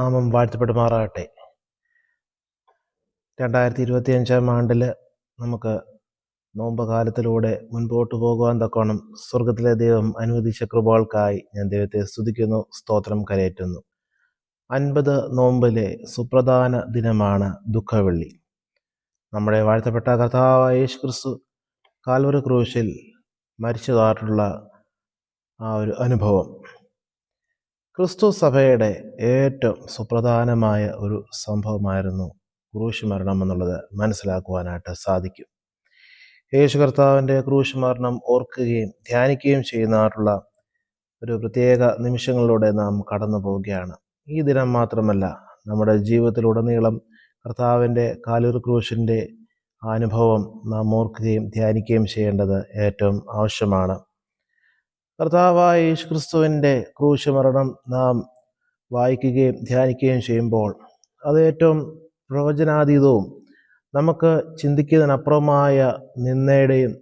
ദൈവനാമം വാഴ്ത്തപ്പെടുമാറാകട്ടെ. രണ്ടായിരത്തി ഇരുപത്തി അഞ്ചാം ആണ്ടിൽ നമുക്ക് നോമ്പ് കാലത്തിലൂടെ മുൻപോട്ട് പോകുവാൻ തക്കോണം സ്വർഗത്തിലെ ദൈവം അനുവദിച്ച കൃപകൾക്കായി ഞാൻ ദൈവത്തെ സ്തുതിക്കുന്നു സ്തോത്രം കരയേറ്റുന്നു. അൻപത് നോമ്പിലെ സുപ്രധാന ദിനമാണ് ദുഃഖവെള്ളി. നമ്മുടെ വാഴ്ത്തപ്പെട്ട കഥാവ യേശു ക്രിസ്തു കാൽവറി ക്രൂശിൽ മരിച്ചതായിട്ടുള്ള ആ ഒരു അനുഭവം. ക്രിസ്തു സഭയുടെ ഏറ്റവും സുപ്രധാനമായ ഒരു സംഭവമായിരുന്നു ക്രൂശ് മരണം എന്നുള്ളത് മനസ്സിലാക്കുവാനായിട്ട് സാധിക്കും. യേശു കർത്താവിന്റെ ക്രൂശ് മരണം ഓർക്കുകയും ധ്യാനിക്കുകയും ചെയ്യുന്നതായിട്ടുള്ള ഒരു പ്രത്യേക നിമിഷങ്ങളിലൂടെ നാം കടന്നു പോവുകയാണ്. ഈ ദിനം മാത്രമല്ല നമ്മുടെ ജീവിതത്തിലുടനീളം കർത്താവിന്റെ കാലൂർ ക്രൂശിന്റെ അനുഭവം നാം ഓർക്കുകയും ധ്യാനിക്കുകയും ചെയ്യേണ്ടത് ഏറ്റവും ആവശ്യമാണ്. കർത്താവായ ക്രിസ്തുവിന്റെ ക്രൂശ് മരണം നാം വായിക്കുകയും ധ്യാനിക്കുകയും ചെയ്യുമ്പോൾ അത് ഏറ്റവും പ്രവചനാതീതവും നമുക്ക് ചിന്തിക്കുന്നതിനപ്പുറമായ നിന്ദയുടെയും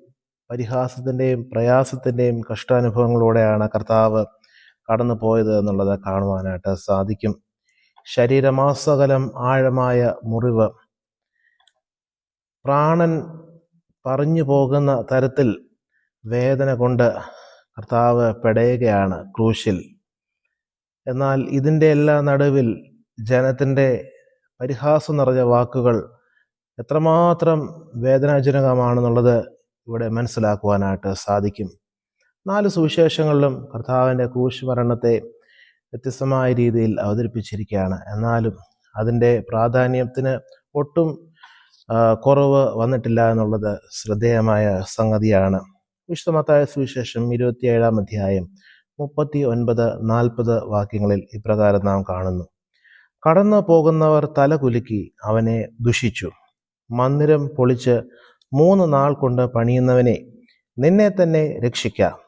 പരിഹാസത്തിന്റെയും പ്രയാസത്തിന്റെയും കഷ്ടാനുഭവങ്ങളിലൂടെയാണ് കർത്താവ് കടന്നു പോയത് എന്നുള്ളത് കാണുവാനായിട്ട് സാധിക്കും. ശരീരമാസകലം ആഴമായ മുറിവ്. പ്രാണൻ പറഞ്ഞു പോകുന്ന തരത്തിൽ വേദന കൊണ്ട് കർത്താവ് പെടയുകയാണ് ക്രൂശിൽ. എന്നാൽ ഇതിന്റെ എല്ലാ നടുവിൽ ജനത്തിന്റെ പരിഹാസം നിറഞ്ഞ വാക്കുകൾ എത്രമാത്രം വേദനാജനകമാണെന്നുള്ളത് ഇവിടെ മനസ്സിലാക്കുവാനായിട്ട് സാധിക്കും. നാല് സുവിശേഷങ്ങളിലും കർത്താവിന്റെ ക്രൂശ് മരണത്തെ വ്യത്യസ്തമായ രീതിയിൽ അവതരിപ്പിച്ചിരിക്കുകയാണ്. എന്നാലും അതിന്റെ പ്രാധാന്യത്തിന് ഒട്ടും കുറവ് വന്നിട്ടില്ല എന്നുള്ളത് ശ്രദ്ധേയമായ സംഗതിയാണ്. വിശുദ്ധമത്തായ സുവിശേഷം ഇരുപത്തിയേഴാം അധ്യായം മുപ്പത്തി ഒൻപത് നാൽപ്പത് വാക്യങ്ങളിൽ ഇപ്രകാരം നാം കാണുന്നു. കടന്നു പോകുന്നവർ തല കുലുക്കി അവനെ ദുഷിച്ചു. മന്ദിരം പൊളിച്ച് മൂന്ന് നാൾ കൊണ്ട് പണിയുന്നവനെ നിന്നെ തന്നെ രക്ഷിക്കാം.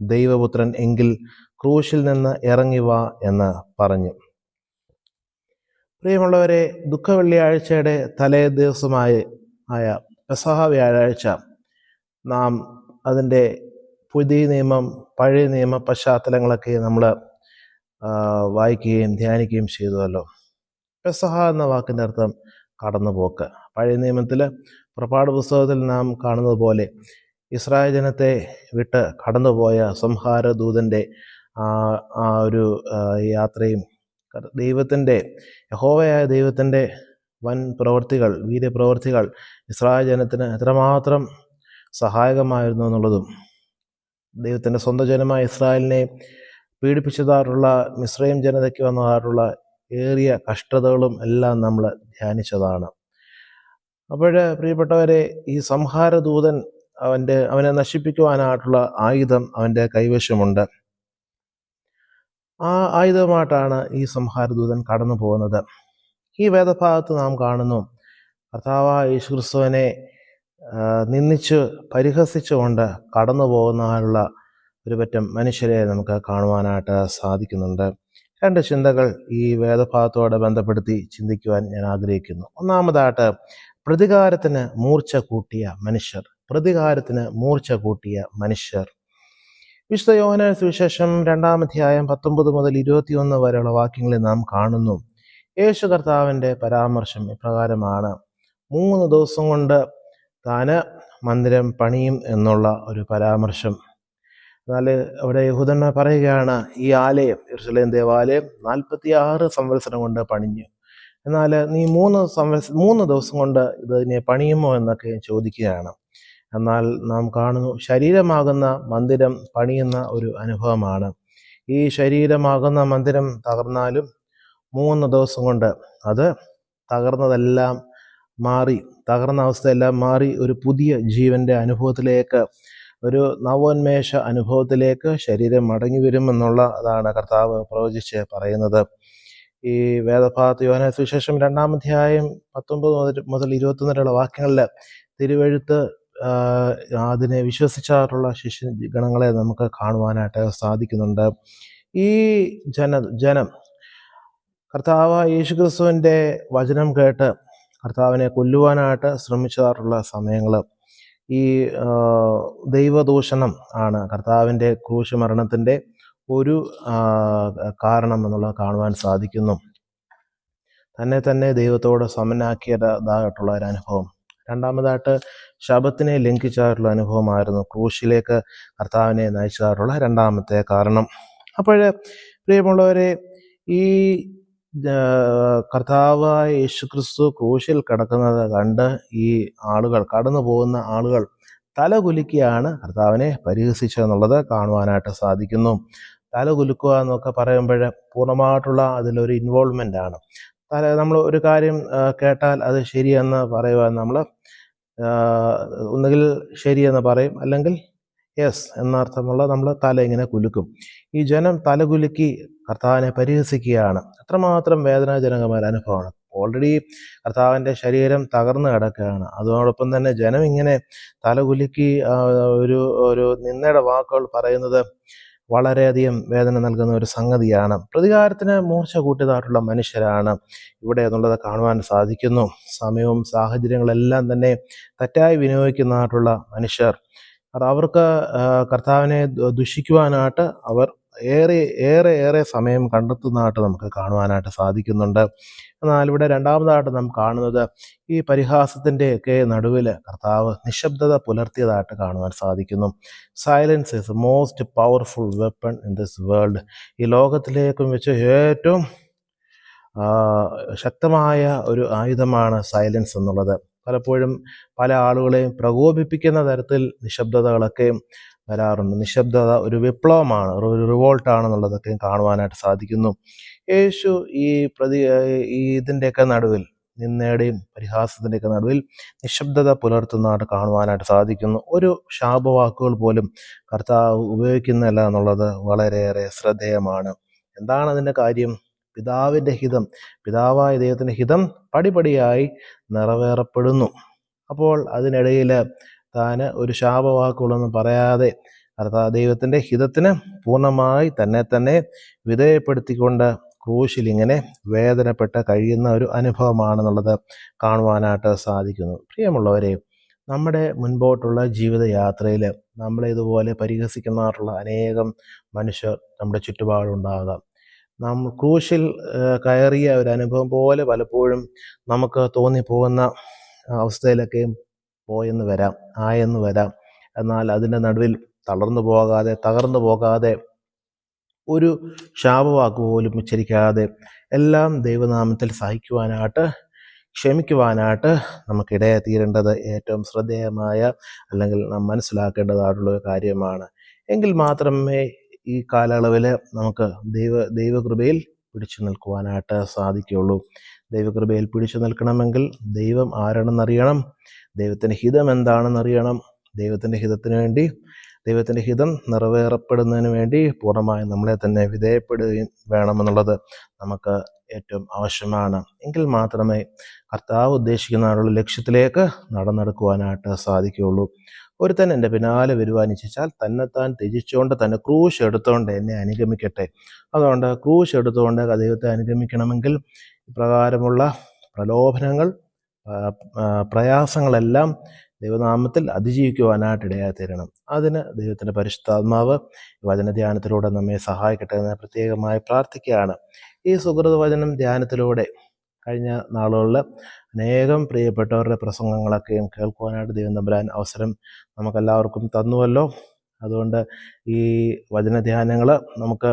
ദൈവപുത്രൻ എങ്കിൽ ക്രൂശിൽ നിന്ന് ഇറങ്ങി വാ എന്ന് പറഞ്ഞു. പ്രിയമുള്ളവരെ ദുഃഖവെള്ളിയാഴ്ചയുടെ തലേ ദിവസമായ ആയ പെസഹ വ്യാഴാഴ്ച നാം അതിന്റെ പുതിയ നിയമം പഴയ നിയമ പശ്ചാത്തലങ്ങളൊക്കെ നമ്മൾ വായിക്കുകയും ധ്യാനിക്കുകയും ചെയ്തുവല്ലോ. പെസഹ എന്ന വാക്കിന്റെ അർത്ഥം കടന്നുപോക്ക്. പഴയ നിയമത്തിൽ പുറപ്പാട് പുസ്തകത്തിൽ നാം കാണുന്നത് പോലെ ഇസ്രായേൽ ജനത്തെ വിട്ട് കടന്നുപോയ സംഹാര ദൂതന്റെ ആ ഒരു യാത്രയും ദൈവത്തിന്റെ യഹോവയായ ദൈവത്തിന്റെ വൻ പ്രവൃത്തികൾ വീര്യപ്രവൃത്തികൾ ഇസ്രായേൽ ജനത്തിന് എത്രമാത്രം സഹായകമായിരുന്നു എന്നുള്ളതും ദൈവത്തിന്റെ സ്വന്തം ജനമായ ഇസ്രായേലിനെ പീഡിപ്പിച്ചതായിട്ടുള്ള മിശ്രയും ജനതയ്ക്ക് വന്നതായിട്ടുള്ള ഏറിയ കഷ്ടതകളും എല്ലാം നമ്മൾ ധ്യാനിച്ചതാണ്. അപ്പോൾ പ്രിയപ്പെട്ടവരെ ഈ സംഹാരദൂതൻ അവന്റെ അവനെ നശിപ്പിക്കുവാനായിട്ടുള്ള ആയുധം അവന്റെ കൈവശമുണ്ട്. ആ ആയുധമായിട്ടാണ് ഈ സംഹാരദൂതൻ കടന്നു പോകുന്നത് ഈ വേദഭാഗത്ത് നാം കാണുന്നു കർത്താവ് യേശുക്രിസ്തുവിനെ നിന്ദിച്ച് പരിഹസിച്ചുകൊണ്ട് കടന്നു പോകുന്നതിനുള്ള ഒരു പറ്റം മനുഷ്യരെ നമുക്ക് കാണുവാനായിട്ട് സാധിക്കുന്നുണ്ട്. രണ്ട് ചിന്തകൾ ഈ വേദഭാഗത്തോടെ ബന്ധപ്പെടുത്തി ചിന്തിക്കുവാൻ ഞാൻ ആഗ്രഹിക്കുന്നു. ഒന്നാമതായിട്ട് പ്രതികാരത്തിന് മൂർച്ച കൂട്ടിയ മനുഷ്യർ. പ്രതികാരത്തിന് മൂർച്ച കൂട്ടിയ മനുഷ്യർ. വിശുദ്ധ യോഹന സുവിശേഷം രണ്ടാം അധ്യായം പത്തൊമ്പത് മുതൽ ഇരുപത്തിയൊന്ന് വരെയുള്ള വാക്യങ്ങളിൽ നാം കാണുന്നു യേശു കർത്താവിന്റെ പരാമർശം ഇപ്രകാരമാണ്. മൂന്ന് ദിവസം കൊണ്ട് താന് മന്ദിരം പണിയും എന്നുള്ള ഒരു പരാമർശം. എന്നാൽ അവിടെ യഹൂദന്മാർ പറയുകയാണ് ഈ ആലയം ഇർഷലേം ദേവാലയം നാൽപ്പത്തി ആറ് സംവത്സരം കൊണ്ട് പണിഞ്ഞു. എന്നാൽ നീ മൂന്ന് സംവത്സ മൂന്ന് ദിവസം കൊണ്ട് ഇതിനെ പണിയുമോ എന്നൊക്കെ ചോദിക്കുകയാണ്. എന്നാൽ നാം കാണുന്നു ശരീരമാകുന്ന മന്ദിരം പണിയുന്ന ഒരു അനുഭവമാണ്. ഈ ശരീരമാകുന്ന മന്ദിരം തകർന്നാലും മൂന്ന് ദിവസം കൊണ്ട് അത് തകർന്നതെല്ലാം മാറി തകർന്ന അവസ്ഥയെല്ലാം മാറി ഒരു പുതിയ ജീവന്റെ അനുഭവത്തിലേക്ക് ഒരു നവോന്മേഷ അനുഭവത്തിലേക്ക് ശരീരം മടങ്ങി വരുമെന്നുള്ള അതാണ് കർത്താവ് പ്രവചിച്ച് പറയുന്നത്. ഈ വേദഭാഗത്ത് യോഹന സുവിശേഷം രണ്ടാം അധ്യായം പത്തൊമ്പത് മുതൽ മുതൽ വരെയുള്ള വാക്യങ്ങളിൽ തിരുവഴുത്ത് അതിനെ വിശ്വസിച്ചായിട്ടുള്ള ശിഷ്യ ഗണങ്ങളെ നമുക്ക് കാണുവാനായിട്ട് സാധിക്കുന്നുണ്ട്. ഈ ജന ജനം കർത്താവ് യേശുക്രിസ്തുവിന്റെ വചനം കേട്ട് കർത്താവിനെ കൊല്ലുവാനായിട്ട് ശ്രമിച്ചതായിട്ടുള്ള സമയങ്ങൾ ഈ ദൈവദൂഷണം ആണ് കർത്താവിന്റെ ക്രൂശ് മരണത്തിന്റെ ഒരു കാരണം എന്നുള്ളത് കാണുവാൻ സാധിക്കുന്നു. തന്നെ തന്നെ ദൈവത്തോട് സമനാക്കിയതായിട്ടുള്ള ഒരു അനുഭവം. രണ്ടാമതായിട്ട് ശബത്തിനെ ലംഘിച്ചതായിട്ടുള്ള അനുഭവമായിരുന്നു. ക്രൂശിലേക്ക് കർത്താവിനെ നയിച്ചതായിട്ടുള്ള രണ്ടാമത്തെ കാരണം. അപ്പോൾ പ്രിയമുള്ളവരെ ഈ കർത്താവായ യേശുക്രിസ്തു ക്രൂശിൽ കിടക്കുന്നത് കണ്ട് ഈ ആളുകൾ കടന്നു പോകുന്ന ആളുകൾ തലകുലുക്കിയാണ് കർത്താവിനെ പരിഹസിച്ചതെന്നുള്ളത് കാണുവാനായിട്ട് സാധിക്കുന്നു. തലകുലുക്കുക എന്നൊക്കെ പറയുമ്പോൾ പൂർണമായിട്ടുള്ള അതിലൊരു ഇൻവോൾവ്മെന്റ് ആണ്. തല നമ്മൾ ഒരു കാര്യം കേട്ടാൽ അത് ശരിയെന്ന് പറയുവാൻ നമ്മൾ ഒന്നുകിൽ ശരിയെന്ന് പറയും അല്ലെങ്കിൽ യെസ് എന്നർത്ഥമുള്ള നമ്മൾ തല ഇങ്ങനെ കുലുക്കും. ഈ ജനം തലകുലുക്കി കർത്താവിനെ പരിഹസിക്കുകയാണ്. അത്രമാത്രം വേദനാജനകമായ അനുഭവമാണ്. ഓൾറെഡി കർത്താവിന്റെ ശരീരം തകർന്നു കിടക്കുകയാണ്. അതോടൊപ്പം തന്നെ ജനം ഇങ്ങനെ തലകുലുക്കി ഒരു ഒരു നിന്നയുടെ വാക്കുകൾ പറയുന്നത് വളരെയധികം വേദന നൽകുന്ന ഒരു സംഗതിയാണ്. പ്രതികാരത്തിന് മൂർച്ച കൂട്ടിയതായിട്ടുള്ള മനുഷ്യരാണ് ഇവിടെ എന്നുള്ളത് കാണുവാൻ സാധിക്കുന്നു. സമയവും സാഹചര്യങ്ങളെല്ലാം തന്നെ തെറ്റായി വിനിയോഗിക്കുന്നതായിട്ടുള്ള മനുഷ്യർ. അവർക്ക് കർത്താവിനെ ദുഷിക്കുവാനായിട്ട് അവർ ഏറെ ഏറെ ഏറെ സമയം കണ്ടെത്തുന്നതായിട്ട് നമുക്ക് കാണുവാനായിട്ട് സാധിക്കുന്നുണ്ട്. എന്നാൽ ഇവിടെ രണ്ടാമതായിട്ട് നാം കാണുന്നത് ഈ പരിഹാസത്തിന്റെയൊക്കെ നടുവിൽ കർത്താവ് നിശബ്ദത പുലർത്തിയതായിട്ട് കാണുവാൻ സാധിക്കുന്നു. Silence is most powerful weapon in this world ഈ ലോകത്തിലേക്കും വെച്ച് ഏറ്റവും ശക്തമായ ഒരു ആയുധമാണ് സൈലൻസ് എന്നുള്ളത്. പലപ്പോഴും പല ആളുകളെയും പ്രകോപിപ്പിക്കുന്ന തരത്തിൽ നിശബ്ദതകളൊക്കെ വരാറുണ്ട്. നിശബ്ദത ഒരു വിപ്ലവമാണ് ഒരു റിവോൾട്ടാണെന്നുള്ളതൊക്കെ കാണുവാനായിട്ട് സാധിക്കുന്നു. യേശു ഈ പ്രതി ഈ ഇതിന്റെയൊക്കെ നടുവിൽ നിന്നയുടെയും പരിഹാസത്തിന്റെയൊക്കെ നടുവിൽ നിശബ്ദത പുലർത്തുന്നതായിട്ട് കാണുവാനായിട്ട് സാധിക്കുന്നു. ഒരു ശാപവാക്കുകൾ പോലും കർത്താവ് ഉപയോഗിക്കുന്നില്ല എന്നുള്ളത് വളരെയേറെ ശ്രദ്ധേയമാണ്. എന്താണ് അതിന്റെ കാര്യം? പിതാവിന്റെ ഹിതം പിതാവായ ദൈവത്തിന്റെ ഹിതം പടിപടിയായി നിറവേറപ്പെടുന്നു. അപ്പോൾ അതിനിടയിൽ താൻ ഒരു ശാപവാക്കുകളൊന്നും പറയാതെ കർത്താവ് ദൈവത്തിന്റെ ഹിതത്തിന് പൂർണമായി തന്നെ തന്നെ വിധേയപ്പെടുത്തിക്കൊണ്ട് ക്രൂശിൽ ഇങ്ങനെ വേദനപ്പെട്ട് കഴിയുന്ന ഒരു അനുഭവമാണെന്നുള്ളത് കാണുവാനായിട്ട് സാധിക്കുന്നു. പ്രിയമുള്ളവരെ നമ്മുടെ മുൻപോട്ടുള്ള ജീവിതയാത്രയിൽ നമ്മളെ ഇതുപോലെ പരിഹസിക്കുന്നതായിട്ടുള്ള അനേകം മനുഷ്യർ നമ്മുടെ ചുറ്റുപാടുണ്ടാകാം നാം ക്രൂശിൽ കയറിയ ഒരു അനുഭവം പോലെ പലപ്പോഴും നമുക്ക് തോന്നിപ്പോകുന്ന അവസ്ഥയിലൊക്കെ പോയെന്ന് വരാം ആയെന്ന് വരാം. എന്നാൽ അതിന്റെ നടുവിൽ തളർന്നു പോകാതെ തകർന്നു പോകാതെ ഒരു ശാപവാക്ക് പോലും ഉച്ചരിക്കാതെ എല്ലാം ദൈവനാമത്തിൽ സഹിക്കുവാനായിട്ട് ക്ഷമിക്കുവാനായിട്ട് നമുക്കിടയെ തീരേണ്ടത് ഏറ്റവും ശ്രദ്ധേയമായ അല്ലെങ്കിൽ നാം മനസ്സിലാക്കേണ്ടതായിട്ടുള്ള കാര്യമാണ്. എങ്കിൽ മാത്രമേ ഈ കാലയളവിൽ നമുക്ക് ദൈവ ദൈവകൃപയിൽ പിടിച്ചു നിൽക്കുവാനായിട്ട് സാധിക്കുകയുള്ളൂ. ദൈവകൃപയിൽ പിടിച്ചു നിൽക്കണമെങ്കിൽ ദൈവം ആരാണെന്നറിയണം. ദൈവത്തിന്റെ ഹിതം എന്താണെന്നറിയണം. ദൈവത്തിന്റെ ഹിതത്തിന് വേണ്ടി ദൈവത്തിന്റെ ഹിതം നിറവേറപ്പെടുന്നതിന് വേണ്ടി പൂർണമായും നമ്മളെ തന്നെ വിധേയപ്പെടുകയും വേണമെന്നുള്ളത് നമുക്ക് ഏറ്റവും ആവശ്യമാണ്. എങ്കിൽ മാത്രമേ കർത്താവ് ഉദ്ദേശിക്കുന്ന ആളുള്ള ലക്ഷ്യത്തിലേക്ക് നടന്നെടുക്കുവാനായിട്ട് സാധിക്കുകയുള്ളൂ. ഒരുത്തൻ എന്റെ പിന്നാലെ വരുവാൻ ഇച്ഛിച്ചാൽ തന്നെത്താൻ ത്യജിച്ചുകൊണ്ട് തന്നെ ക്രൂശ് എടുത്തുകൊണ്ട് എന്നെ അനുഗമിക്കട്ടെ. അതുകൊണ്ട് ക്രൂശ് എടുത്തുകൊണ്ട് ദൈവത്തെ അനുഗമിക്കണമെങ്കിൽ ഇപ്രകാരമുള്ള പ്രലോഭനങ്ങൾ പ്രയാസങ്ങളെല്ലാം ദൈവനാമത്തിൽ അതിജീവിക്കുവാനായിട്ട് തീരണം അതിന് ദൈവത്തിന്റെ പരിശുദ്ധാത്മാവ് വചനധ്യാനത്തിലൂടെ നമ്മെ സഹായിക്കട്ടെ എന്ന് പ്രത്യേകമായി പ്രാർത്ഥിക്കുകയാണ്. ഈ സുഹൃത വചനം ധ്യാനത്തിലൂടെ കഴിഞ്ഞ നാളുകളിൽ അനേകം പ്രിയപ്പെട്ടവരുടെ പ്രസംഗങ്ങളൊക്കെയും കേൾക്കുവാനായിട്ട് ദൈവം തമ്പുരാൻ അവസരം നമുക്കെല്ലാവർക്കും തന്നുവല്ലോ. അതുകൊണ്ട് ഈ വചനധ്യാനങ്ങൾ നമുക്ക്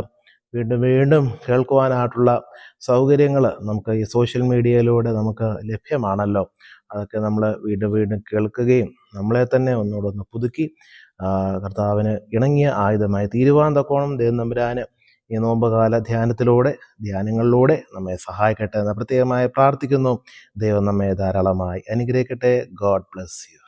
വീണ്ടും വീണ്ടും കേൾക്കുവാനായിട്ടുള്ള സൗകര്യങ്ങൾ നമുക്ക് ഈ സോഷ്യൽ മീഡിയയിലൂടെ നമുക്ക് ലഭ്യമാണല്ലോ. അതൊക്കെ നമ്മൾ വീണ്ടും വീണ്ടും കേൾക്കുകയും നമ്മളെ തന്നെ ഒന്നോടൊന്ന് പുതുക്കി കർത്താവിന് ഇണങ്ങിയ ആയുധമായി തീരുവാൻ തക്കോണം ദൈവം തമ്പുരാന് ഈ നോമ്പകാല ധ്യാനത്തിലൂടെ ധ്യാനങ്ങളിലൂടെ നമ്മെ സഹായിക്കട്ടെ എന്ന് പ്രത്യേകമായി പ്രാർത്ഥിക്കുന്നു. ദൈവം നമ്മെ ധാരാളമായി അനുഗ്രഹിക്കട്ടെ. God bless you.